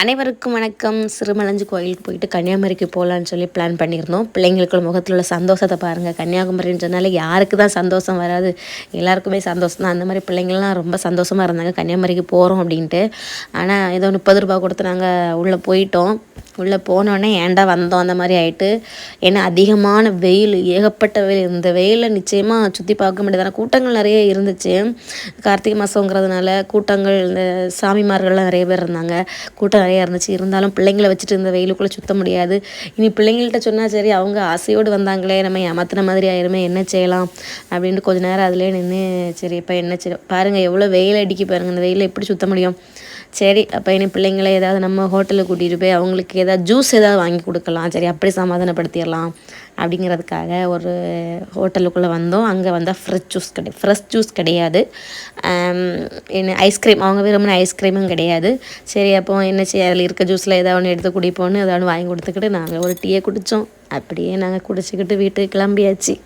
அனைவருக்கும் வணக்கம். சிறுமலஞ்சு கோயிலுக்கு போயிட்டு கன்னியாகுமரிக்கு போகலான்னு சொல்லி பிளான் பண்ணியிருந்தோம். பிள்ளைங்களுக்கு முகத்தில் உள்ள சந்தோஷத்தை பாருங்கள் கன்னியாகுமரின்னு சொன்னாலே யாருக்கு தான் சந்தோஷம் வராது. எல்லாருக்குமே சந்தோஷம் தான். அந்த மாதிரி பிள்ளைங்கள்லாம் ரொம்ப சந்தோஷமாக இருந்தாங்க. கன்னியாகுமரிக்கு போகிறோம் அப்படின்ட்டு. ஆனால் ஏதோ முப்பது ரூபா கொடுத்து நாங்கள் உள்ளே போயிட்டோம். உள்ளே போனோடனே ஏன்டா வந்தோம்? அந்த மாதிரி ஆகிட்டு ஏன்னா அதிகமான வெயில் ஏகப்பட்ட வெயில். இந்த வெயிலில் நிச்சயமாக சுற்றி பார்க்க முடியாதான கூட்டங்கள் நிறைய இருந்துச்சு. கார்த்திகை மாதங்கிறதுனால கூட்டங்கள் இந்த சாமிமார்கள்லாம் நிறைய பேர் இருந்தாங்க. கூட்டம் நிறையா இருந்துச்சு. இருந்தாலும் பிள்ளைங்கள வச்சுட்டு இந்த வெயிலுக்குள்ளே சுத்த முடியாது. இனி பிள்ளைங்கள்ட்ட சொன்னால் சரி அவங்க ஆசையோடு வந்தாங்களே நம்ம ஏமாத்துன மாதிரி ஆயிருமே என்ன செய்யலாம்? அப்படின்ட்டு கொஞ்ச நேரம் அதிலே நின்று சரி இப்போ என்ன செய்ய பாருங்கள் எவ்வளோ வெயில் அடிக்கி பாருங்கள் இந்த வெயிலில் எப்படி சுத்த முடியும்? சரி அப்போ இனி பிள்ளைங்களை ஏதாவது நம்ம ஹோட்டலுக்கு கூட்டிகிட்டு போய் அவங்களுக்கு ஏதாவது ஜூஸ் ஏதாவது வாங்கி கொடுக்கலாம். சரி அப்படி சமாதானப்படுத்திடலாம். அப்படிங்கிறதுக்காக ஒரு ஹோட்டலுக்குள்ளே வந்தோம். அங்கே வந்தால் ஃப்ரெஷ் ஜூஸ் கிடையாது ஃப்ரெஷ் ஜூஸ் கிடையாது. என்ன ஐஸ்கிரீம் அவங்க விரும்பின ஐஸ்கிரீமும் கிடையாது. சரி அப்போ என்ன செய்ய அதில் இருக்க ஜூஸில் ஏதாவது ஒன்று எடுத்து குடிப்போன்னு ஏதாவது ஒன்று வாங்கி கொடுத்துக்கிட்டு நாங்கள் ஒரு டீயை குடித்தோம் அப்படியே நாங்கள் குடிச்சிக்கிட்டு வீட்டுக்கு கிளம்பியாச்சு.